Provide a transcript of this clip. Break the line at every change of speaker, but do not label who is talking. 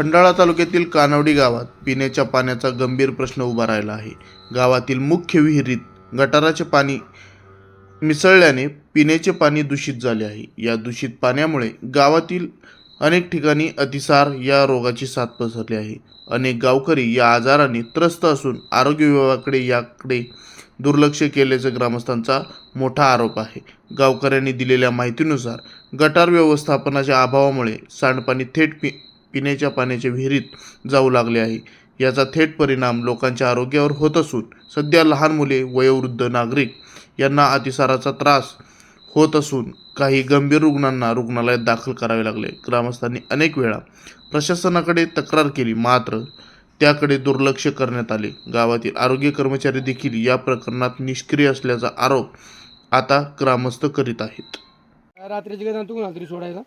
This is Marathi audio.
खंडाळा तालुक्यातील कानवडी गावात पिण्याच्या पाण्याचा गंभीर प्रश्न उभा राहिला आहे. गावातील मुख्य विहिरीत गटाराचे पाणी मिसळल्याने पिण्याचे पाणी दूषित झाले आहे. या दूषित पाण्यामुळे गावातील अनेक ठिकाणी अतिसार या रोगाची साथ पसरली आहे. अनेक गावकरी या आजाराने त्रस्त असून आरोग्य विभागाकडे याकडे दुर्लक्ष केल्याचा ग्रामस्थांचा मोठा आरोप आहे. गावकऱ्यांनी दिलेल्या माहितीनुसार गटार व्यवस्थापनाच्या अभावामुळे सांडपाणी थेट पि पिण्याच्या पाण्याच्या विहिरीत जाऊ लागले आहे. याचा थेट परिणाम लोकांच्या आरोग्यावर होत असून सध्या लहान मुले वयोवृद्ध नागरिक यांना अतिसाराचा त्रास होत असून काही गंभीर रुग्णांना रुग्णालयात दाखल करावे लागले. ग्रामस्थांनी अनेक वेळा प्रशासनाकडे तक्रार केली मात्र त्याकडे दुर्लक्ष करण्यात आले. गावातील आरोग्य कर्मचारी देखील या प्रकरणात निष्क्रिय असल्याचा आरोप आता ग्रामस्थ करीत आहेत.
रात्रीची गजान तू सोडायला?